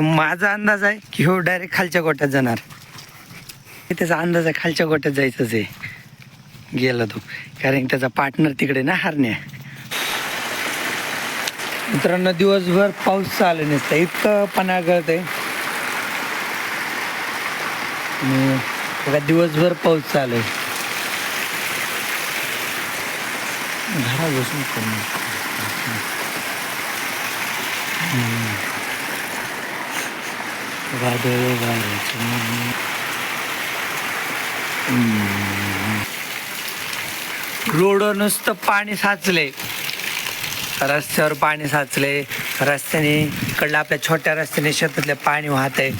माझा अंदाज आहे की हो डायरेक्ट खालच्या गोट्यात जाणार. हे त्याचा अंदाज आहे खालच्या गोट्यात जायचंच आहे गेला तो. कारण त्याचा पार्टनर तिकडे ना हरण्या. मित्रांनो दिवसभर पाऊस चालू नसतं. इतकं पणागळत आहे. बघा दिवसभर पाऊस चालू आहे. घरा बसून वादळ वाऱ्याचं रोड नुसतं पाणी साचले रस्त्यावर पाणी साचले रस्त्याने इकडलं आपल्या छोट्या रस्त्याने शेतातले पाणी वाहत आहे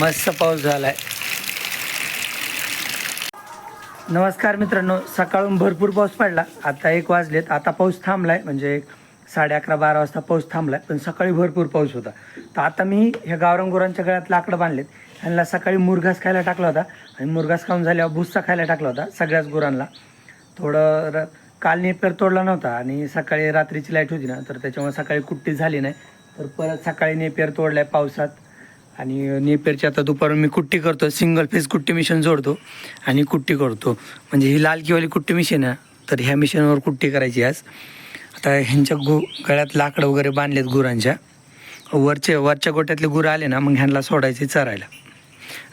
मस्त पाऊस झालाय. नमस्कार मित्रांनो सकाळून भरपूर पाऊस पडला. आता एक वाजलेत. आता पाऊस थांबलाय. म्हणजे एक साडे अकरा बारा वाजता पाऊस थांबलाय पण सकाळी भरपूर पाऊस होता. तर आता मी ह्या गावरंगुरांच्या गळ्यात लाकडं बांधलेत. त्यांना सकाळी मुरघास खायला टाकला होता आणि मुरघास खाऊन झाल्यावर भुस्सा खायला टाकला होता सगळ्याच गुरांना. थोडं र काल नेपेर तोडला नव्हता आणि सकाळी रात्रीची लाइट होती ना तर त्याच्यामुळे सकाळी कुट्टी झाली नाही. तर परत सकाळी नेपेर तोडलाय पावसात. आणि नेपेरची आता दुपारून मी कुट्टी करतो सिंगल फेस कुट्टी मिशन जोडतो आणि कुट्टी करतो. म्हणजे ही लाल किवाली कुट्टी मिशन आहे तर ह्या मिशनवर कुट्टी करायची आज. आता ह्यांच्या गु गळ्यात लाकडं वगैरे बांधलेत गुरांच्या. वरचे वरच्या गोट्यातले गुरं आले ना मग ह्यांना सोडायचे चरायला.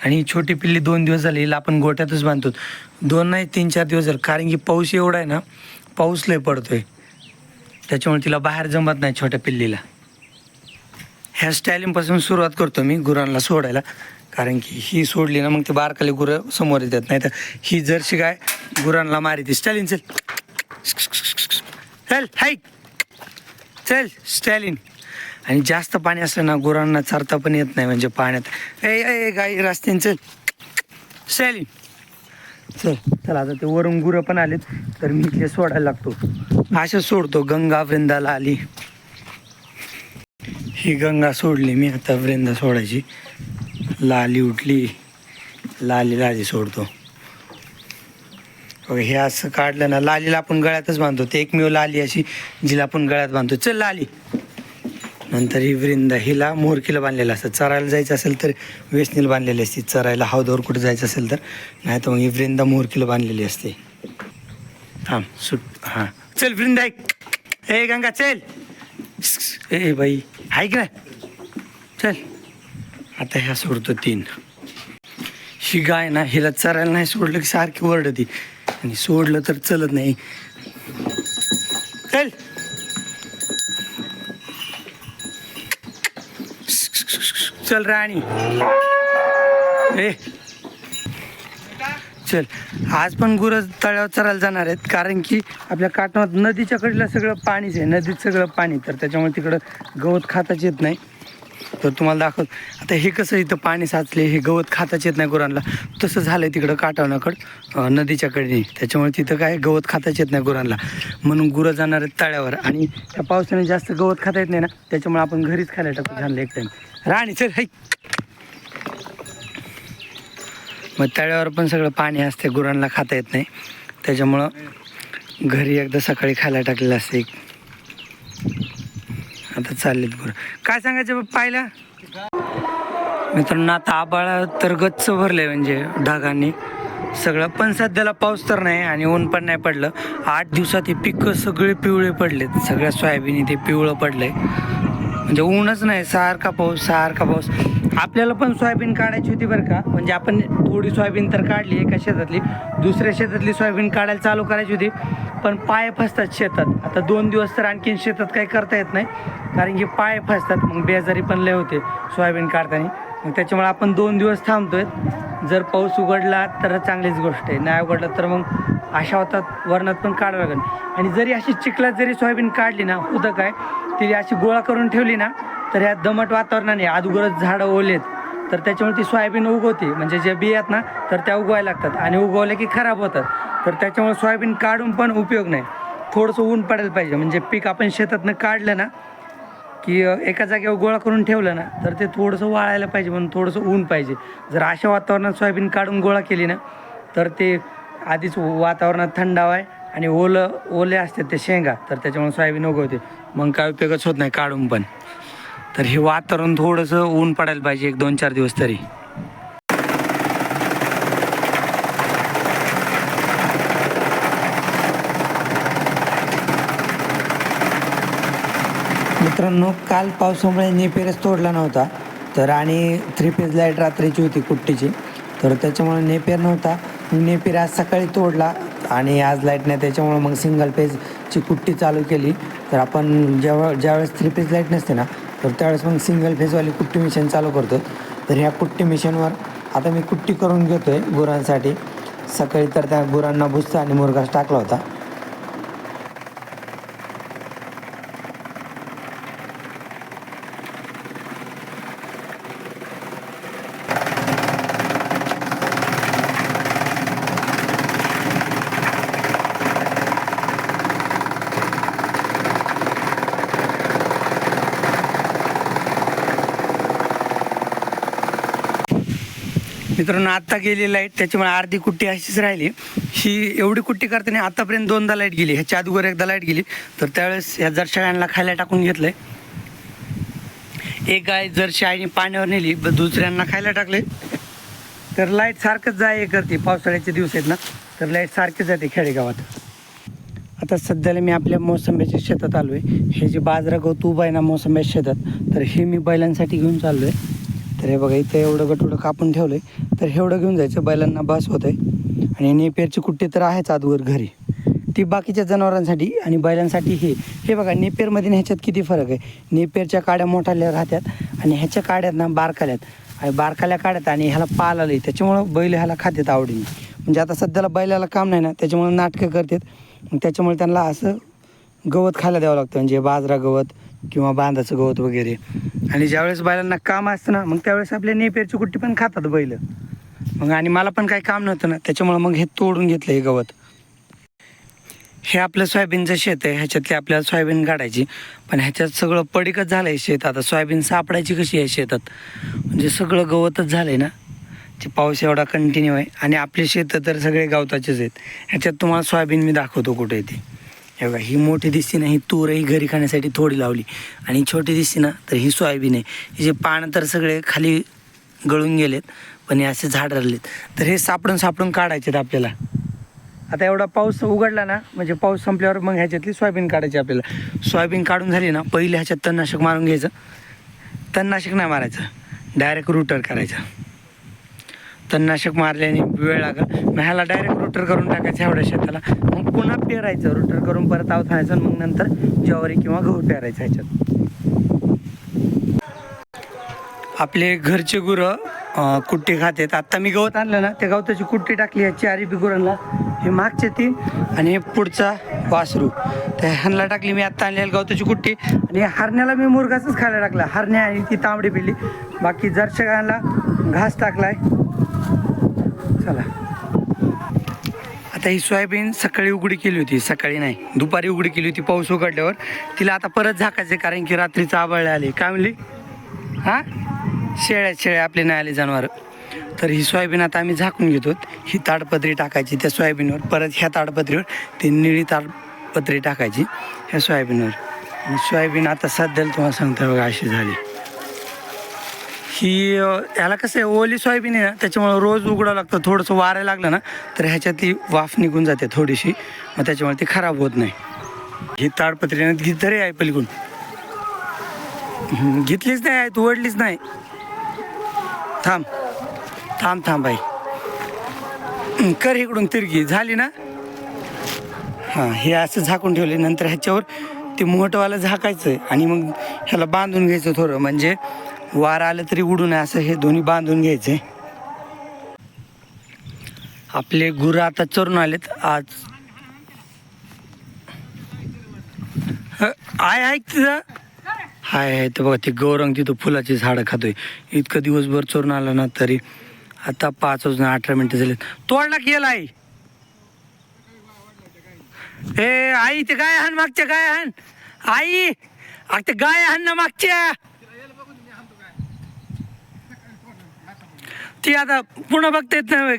आणि छोटी पिल्ली दोन दिवस झाली हिला आपण गोट्यातच बांधतो. दोन नाही तीन चार दिवस झाले. कारण की पाऊस एवढा आहे ना पाऊस लय पडतोय. त्याच्यामुळे तिला बाहेर जमत नाही छोट्या पिल्लीला. ह्या स्टायलिंगपासून सुरुवात करतो मी गुरांना सोडायला. कारण की ही सोडली ना मग ते बारकाले गुरं समोर येतात. नाही तर ही जर्सी गाय गुरांना मारिते. स्टायलिंग चल. चल हाय चल स्टॅलिन. आणि जास्त पाणी असलं ना गुरांना चरता पण येत नाही म्हणजे पाण्यात. ए ए गाई रस्त्याने चल. स्टॅलिन. चल चल आता ते वरून गुरं पण आलेत तर मी इथले सोडायला लागतो. असं सोडतो गंगा वृंदाला आली. ही गंगा सोडली मी आता वृंदा सोडायची. लाली उठली. लाली लाली सोडतो. हे असं काढलं ना लालीला आपण गळ्यातच बांधतो. ते एकमेव लाली अशी जिला आपण गळ्यात बांधतो. चल लाली. नंतर ही वृंदा हिला मोरकीला बांधलेलं असतं. चरायला जायचं असेल तर वेसनीला बांधलेली असते. चरायला हौदावर कुठे जायचं असेल तर. नाही तर मग ही वृंदा मोरकीला बांधलेली असते. थांब सुट हां. चल वृंदा ऐक. ए गंगा चल. ए बाई ऐक ना. चल. आता ह्या सोडतो तीन. ही गाय ना हिला चरायला नाही सोडलं की सारखी ओरडती. आणि सोडलं तर चलत नाही. चल. चल राणी. ए. चल. आज पण गुरं तळ्यावर चरायला जाणार आहेत. कारण की आपल्या काटणात नदीच्या कडेला सगळं पाणीच आहे. नदीत सगळं पाणी तर त्याच्यामुळे तिकडं गवत खाताच येत नाही. तर तुम्हाला दाखवत. आता हे कसं इथं पाणी साचले हे गवत खाताच येत नाही गुरांना. तसं झालं तिकडं काटावणाकडं नदीच्या कडे त्याच्यामुळे तिथं काय गवत खाताच येत नाही गुरांना. म्हणून गुरं जाणार आहेत तळ्यावर. आणि त्या पावसाने जास्त गवत खाता येत नाही ना त्याच्यामुळे आपण घरीच खायला टाकू झालं एक टाईम राणी सर हाय मग तळ्यावर पण सगळं पाणी असते गुरांना खाता येत नाही. त्याच्यामुळं घरी एकदा सकाळी खायला टाकलेलं असते आता चाललेत बरं. काय सांगायचं बा पाहिलं मित्रांनो आता आबाळा तर गच्च भरले म्हणजे ढगांनी. सगळं पण सध्याला पाऊस तर नाही आणि ऊन पण नाही पडलं. आठ दिवसात हे पिकं सगळे पिवळे पडलेत. सगळ्या सोयाबीन ते पिवळं पडलंय. म्हणजे ऊनच नाही सारखा पाऊस सारखा पाऊस. आपल्याला पण सोयाबीन काढायची होती बरं का. म्हणजे आपण थोडी सोयाबीन तर काढली एका शेतातली दुसऱ्या शेतातली सोयाबीन काढायला चालू करायची होती. पण पाय फसतात शेतात. आता दोन दिवस तर आणखीन शेतात काही करता येत नाही. कारण की पाय फसतात. मग बेजारी पण लय होते सोयाबीन काढताना. मग त्याच्यामुळे आपण दोन दिवस थांबतोय. जर पाऊस उघडला तर चांगलीच गोष्ट आहे. नाही उघडला तर मग अशा होतात. वरणात पण काढावं लागेल. आणि जरी अशी चिखलात जरी सोयाबीन काढली ना उदक काय तरी अशी गोळा करून ठेवली ना तर ह्या दमट वातावरणाने अगोदरच झाडं ओलेत. तर त्याच्यामुळे ती सोयाबीन उगवते. म्हणजे जे बियात ना तर त्या उगवायला लागतात. आणि उगवल्या की खराब होतात. तर त्याच्यामुळे सोयाबीन काढून पण उपयोग नाही. थोडंसं ऊन पडायला पाहिजे. म्हणजे पीक आपण शेतातनं काढलं ना की एका जागेवर गोळा करून ठेवलं ना तर ते थोडंसं वाळायला पाहिजे म्हणून थोडंसं ऊन पाहिजे. जर अशा वातावरणात सोयाबीन काढून गोळा केली ना तर ते आधीच वातावरणात थंडावा आहे आणि ओलं ओले असतात ते शेंगा. तर त्याच्यामुळे सोयाबीन उगवते. मग काय उपयोगच होत नाही काढून पण. तर हे वातावरण थोडंसं ऊन पडायला पाहिजे एक दोन चार दिवस तरी. मित्रांनो काल पावसामुळे नेपेरच तोडला नव्हता तर आणि थ्री फेज लाइट रात्रीची होती कुट्टीची तर त्याच्यामुळे नेपेर नव्हता. नेपेर आज सकाळी तोडला आणि आज लाइट नाही त्याच्यामुळे मग सिंगल फेजची कुट्टी चालू केली. तर आपण जेव्हा ज्यावेळेस थ्री फेज लाइट नसते ना तर त्यावेळेस मग सिंगल फेजवाली कुट्टी मिशन चालू करतो तर ह्या कुट्टी मिशनवर आता मी कुट्टी करून घेतो आहे गुरांसाठी. सकाळी तर त्या गुरांना भुसता आणि मुरघास टाकला होता. मित्रांनो आत्ता गेली लाइट त्याच्यामुळे अर्धी कुट्टी अशीच राहिली. ही एवढी कुट्टी करताना आतापर्यंत दोनदा लाइट गेली. ह्याच्या अगोदर एकदा लाइट गेली. तर त्यावेळेस ह्या जरशाळ्यांना खायला टाकून घेतलंय. एक गाय जर आईने पाण्यावर नेली दुसऱ्यांना खायला टाकले तर लाइट सारखंच जाय करते पावसाळ्याचे दिवस आहेत ना. तर लाइट सारखीच जाते खेडेगावात. आता सध्याला मी आपल्या मोसंब्याच्या शेतात आलो आहे हे जे बाजरा गवत उभं आहे ना मोसंब्याच्या शेतात तर हे मी बैलांसाठी घेऊन चाललो आहे तर हे बघा इथं एवढं गटुडं कापून ठेवलं आहे तर एवढं घेऊन जायचं. बैलांना बस होत आहे आणि नेपेरची कुट्टी तर आहेच आजवर घरी. ती बाकीच्या जनावरांसाठी आणि बैलांसाठी हे. हे बघा नेपेरमध्ये ह्याच्यात किती फरक आहे? नेपेरच्या काड्या मोठाल्या राहतात आणि ह्याच्या काड्यात ना बारकाल्यात. आणि बारकाल्या काढ्यात आणि ह्याला पाल आलं त्याच्यामुळं बैल ह्याला खात्यात आवडीने. म्हणजे आता सध्याला बैलाला काम नाही ना त्याच्यामुळे नाटकं करतात. त्याच्यामुळे त्यांना असं गवत खायला द्यावं लागतं. म्हणजे बाजरा गवत किंवा बांधाचं गवत वगैरे. आणि ज्यावेळेस बैलांना काम असतं ना मग त्यावेळेस आपल्या नेपेरची कुट्टी पण खातात बैल. मग आणि मला पण काही काम नव्हतं ना त्याच्यामुळे मग हे तोडून घेतलं हे गवत. हे आपलं सोयाबीनचं शेत आहे ह्याच्यातली आपल्याला सोयाबीन काढायची. पण ह्याच्यात सगळं पडीकच झालं आहे शेत. आता सोयाबीन सापडायची कशी आहे शेतात? म्हणजे सगळं गवतच झालं आहे ना. ते पाऊस एवढा कंटिन्यू आहे. आणि आपले शेतं तर सगळे गवताचेच आहेत. ह्याच्यात तुम्हाला सोयाबीन मी दाखवतो कुठे ते. हे बघा ही मोठी दिसती ना ही तूरही घरी खाण्यासाठी थोडी लावली. आणि छोटी दिसती ना तर ही सोयाबीन आहे. हिचे पानं तर सगळे खाली गळून गेलेत पण हे असे झाड राहिलेत. तर हे सापडून सापडून काढायचे आहेत आपल्याला. आता एवढा पाऊस उघडला ना म्हणजे पाऊस संपल्यावर मग ह्याच्यातली सोयाबीन काढायची आपल्याला. सोयाबीन काढून झाली ना पहिले ह्याच्यात तणनाशक मारून घ्यायचं. तणनाशक नाही मारायचं. डायरेक्ट रूटर करायचं. तणनाशक मारल्याने वेळ लागेल. मग ह्याला डायरेक्ट रुटर करून टाकायचं एवढ्या शेताला. मग पुन्हा पेरायचं. रुटर करून परत आवथायचं मग नंतर ज्वारी किंवा गहू पेरायचं ह्याच्यात. आपले घरचे गुरं कुट्टी खातात. आत्ता मी गवत आणलं ना त्या गवताची कुट्टी टाकली आहे चारी बी गुरांना. हे मागचे तीन आणि हे पुढचा वासरू. त्या ह्यांना टाकली मी आत्ता आणलेली गवताची कुट्टी. आणि हरण्याला मी मुरगाचंच खायला टाकला. हरण्या आणि ती तांबडी पिल्ली. बाकी जरशगांना घास टाकलाय चला. आता ही सोयाबीन सकाळी उघडी केली होती सकाळी नाही दुपारी उघडी केली होती पाऊस उघडल्यावर. तिला आता परत झाकायचं कारण की रात्रीचं आबळले आले. काय म्हणली? हां? शेळ्या शेळ्या आपले नाही आले जनावर. तर ही सोयाबीन आता आम्ही झाकून घेतो. ही ताडपत्री टाकायची त्या सोयाबीनवर. परत ह्या ताडपत्रीवर ती निळी ताडपत्री टाकायची ह्या सोयाबीनवर. आणि सोयाबीन आता सध्याला तुम्हाला सांगतो बघा अशी झाली. ही याला ह्याला कसं आहे ओली सोयाबीन आहे ना त्याच्यामुळं रोज उघडावं लागतं. थोडंसं वारायला लागलं ना तर ह्याच्यातली वाफ निघून जाते थोडीशी. मग त्याच्यामुळे ती खराब होत नाही. ही ताडपत्री घेत तरी आहे पलीकडून. घेतलीच नाही आहे तू ओढलीच नाही. थांब. थांब थांब बाई. कर इकडून तिरकी झाली ना? हां हे असं झाकून ठेवले. नंतर ह्याच्यावर ते मोठंवालं झाकायचं आहे आणि मग ह्याला बांधून घ्यायचं थोडं. म्हणजे वार आलं तरी उडू नये असं हे दोन्ही बांधून घ्यायचे. आपले गुरं आता चरून आलेत. आज आय आहे ऐक तिथं हाय आहे तर बघा ते गौरंग तिथं फुलाची झाडं खातोय. इतकं दिवसभर चोरून आलं ना तरी आता पाच वाजून अठरा मिनिटं झालेत. तोडला गेला आई? ए आई ते गाय हाण मागच्या गाय हाण आई अग ते गाय हाण ना मागच्या. ती आता पुन्हा बघता येत नाही होय,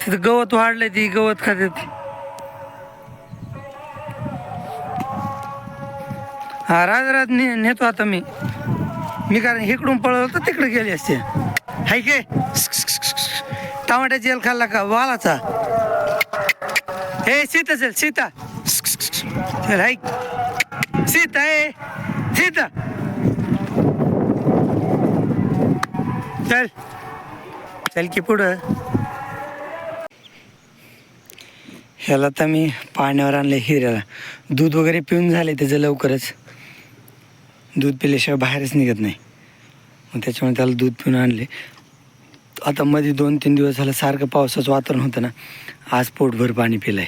तिथं गवत वाढलंय ती गवत खाते हा राज राज ने नेतो आता मी. मी कारण इकडून पळवलं तर तिकडे गेले असते. हाय के? टमाट्याची जेल खाल्ला का? वालाचा. हे सीता चल सीता. चल हाय. सीता ए सीता. चल. चल की पुढं. ह्याला तर मी पाण्यावर आणलं हिऱ्याला. दूध वगैरे पिऊन झाले त्याचं लवकरच. दूध पिल्याशिवाय बाहेरच निघत नाही. मग त्याच्यामुळे त्याला दूध पिऊन आणले आता मध्ये दोन तीन दिवस झालं सारखं पावसाचं वातावरण होतं ना. आज पोटभर पाणी पिलंय.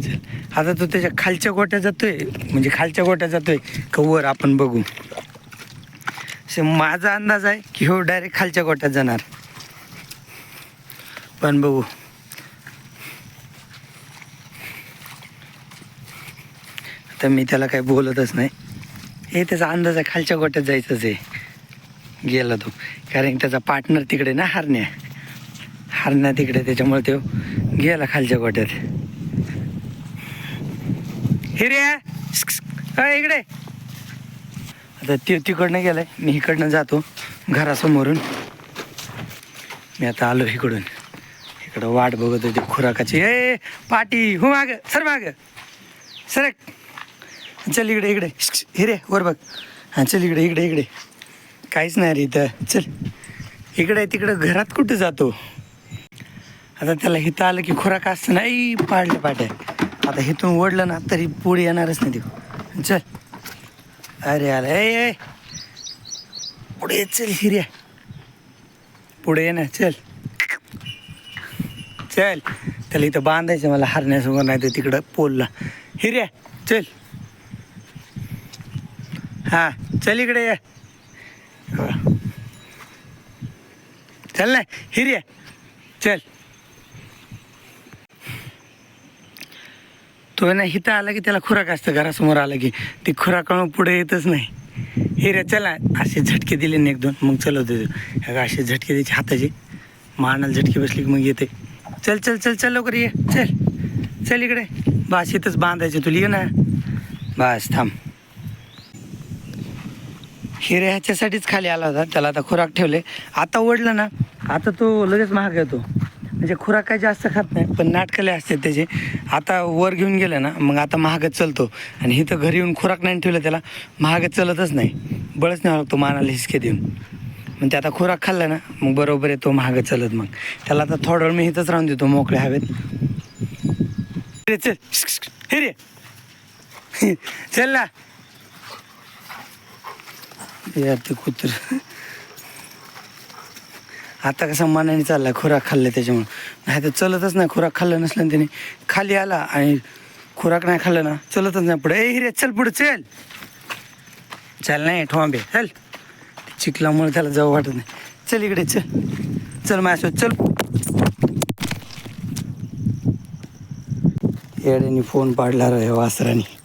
चल. आता तो त्याच्या खालच्या गोट्या जातोय. म्हणजे खालच्या गोट्या जातोय का वर आपण बघू? माझा अंदाज आहे की हो डायरेक्ट खालच्या गोट्यात जाणार. पण बघू. आता मी त्याला काही बोलतच नाही. हे त्याचा अंदाज आहे खालच्या गोट्यात जायचंच आहे. गेला तो. कारण त्याचा पार्टनर तिकडे ना हरण्या. हरण्या तिकडे त्याच्यामुळे तो गेला खालच्या गोट्यात. हिरे! इकडे! आता ती तिकडनं गेलाय. मी इकडनं जातो घरासमोरून. मी आता आलो इकडून. इकडं वाट बघत होती खुराकाची. ए पाटी हो माग सर माग. सरक चल इकडे इकडे. हिरे वर बघ. हां चल इकडे इकडे इकडे. काहीच नाही रे इथं. चल. इकडे तिकडं घरात कुठं जातो? आता त्याला हिथं आलं की खुराक असतं नाही पाडलं पाट्या आता इथून ओढलं ना तरी पुढे येणारच नाही ते चल. अरे अरे ए ए. पुढे ये, चल हिर्या पुढे ये ना चल. चल. त्याला इथं बांधायचं मला हरण्यासमोर नाही तर तिकडं पोलला. हिर्या चल. हा चल इकडे ये. चल ना हिर्या चल. तो ना इथं आला की त्याला खुराक असतं घरासमोर आला की. ती खुराकामुळे पुढे येतच नाही. हिऱ्या चला असे झटके दिले ना एक दोन मग चलवते ह्या असे झटके द्यायचे हाताचे. मानाला झटके बसले की मग येते. चल चल चल चल लवकर ये. चल चल इकडे. बास इथंच बांधायचे तुला. ये ना. बास थांब. हिरे ह्याच्यासाठीच खाली आला होता. त्याला आता खुराक ठेवले. आता ओढलं ना. आता तो लगेच महाग येतो म्हणजे खुराक काही जास्त खात नाही पण नाटकले असते त्याचे. आता वर घेऊन गेलं ना मग आता महागच चलतो. आणि इथं घरी येऊन खुराक नाही ठेवलं त्याला महागच चलतच नाही. बळच नाही लागतो मानाला हिसके देऊन. मग ते आता खुराक खाल्ला ना मग बरोबर येतो महाग चलत मग. त्याला आता थोडा वेळ मी इथंच राहून देतो मोकळ्या हवेत. हिरे चल. रे. चल ना. यार ते कुत्र. आता कसा मनाने चालला खुराक खाल्लं त्याच्यामुळं. नाही तर चलतच नाही खुराक खाल्लं नसलं त्याने खाली आला आणि खुराक नाही खाल्लं ना चलतच नाही पुढे. ए हिरे चल पुढे चल. चल नाही ठोंबे चल. चिखलामुळे त्याला जाऊ वाटत नाही. चल इकडे चल. चल माझ्यासोबत चल. येड्याने फोन पाडला रे वासराने.